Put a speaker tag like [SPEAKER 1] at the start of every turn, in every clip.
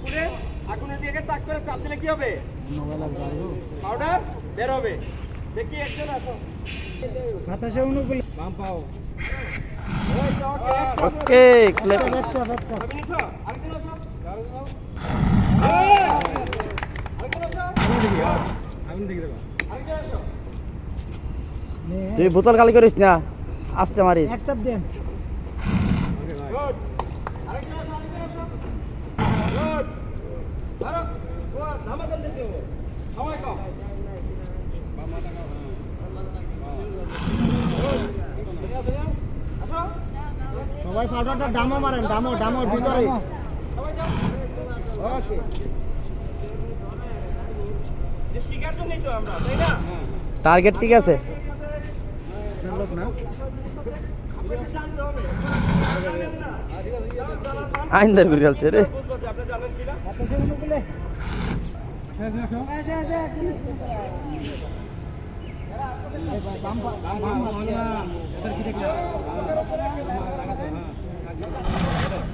[SPEAKER 1] খুলে আগুনের দিকে তাক করে চাপ দিলে কি হবে? পাউডার বের হবে। দেখি একজন আসো।
[SPEAKER 2] Okay clip.
[SPEAKER 1] আরেকজন।
[SPEAKER 2] তুই বোতল খালি করিস না আসতে মারিস।
[SPEAKER 3] দেন। সবাই পাউডারটা ডামো মারেন ডামো ডামোর ভিতরে
[SPEAKER 1] সবাই যাও। Okay. যে শিকার জন্যই তো আমরা, তাই না?
[SPEAKER 2] টার্গেট ঠিক আছে আইনদার করে ফেলছে রে
[SPEAKER 1] আপনি জানেন কিনা।
[SPEAKER 3] অনুকূলে আসে আসে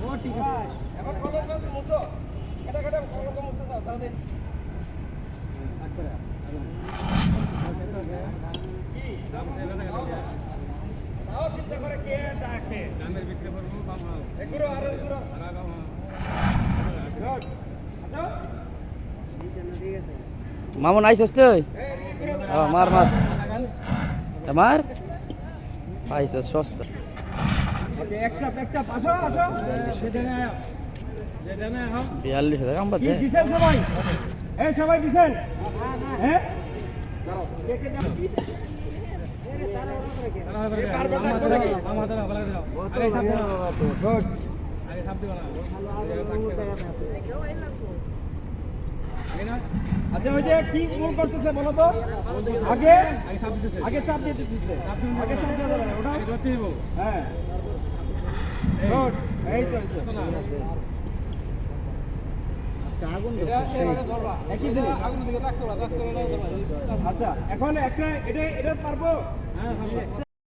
[SPEAKER 3] ও ঠিক আছে
[SPEAKER 1] এখন কত কত মুছো? এটা কেটে কত মুছতে চাও? তাহলে কি? তাও চিন্তা করে কে ডাকে? এগুলো আরও এগুলো। Good. আচ্ছা?
[SPEAKER 2] মামুন, আইসস তুই মার মার মার আইসস, সস্তা। বিয়াল্লিশ হাজার
[SPEAKER 1] কি দিছেন সবাই? সবাই দিছেন? হ্যাঁ? দেন? এই পারবে না. আচ্ছা ওই যে কি ভুল করতেছে বলো তো? আগে আগে চাপ দিয়ে দিতেছে। আগে চাপ দিয়ে দেবে ওটা? হ্যাঁ। এই তো জিনিস। আচ্ছা এখন একটা এটা এটা পারব।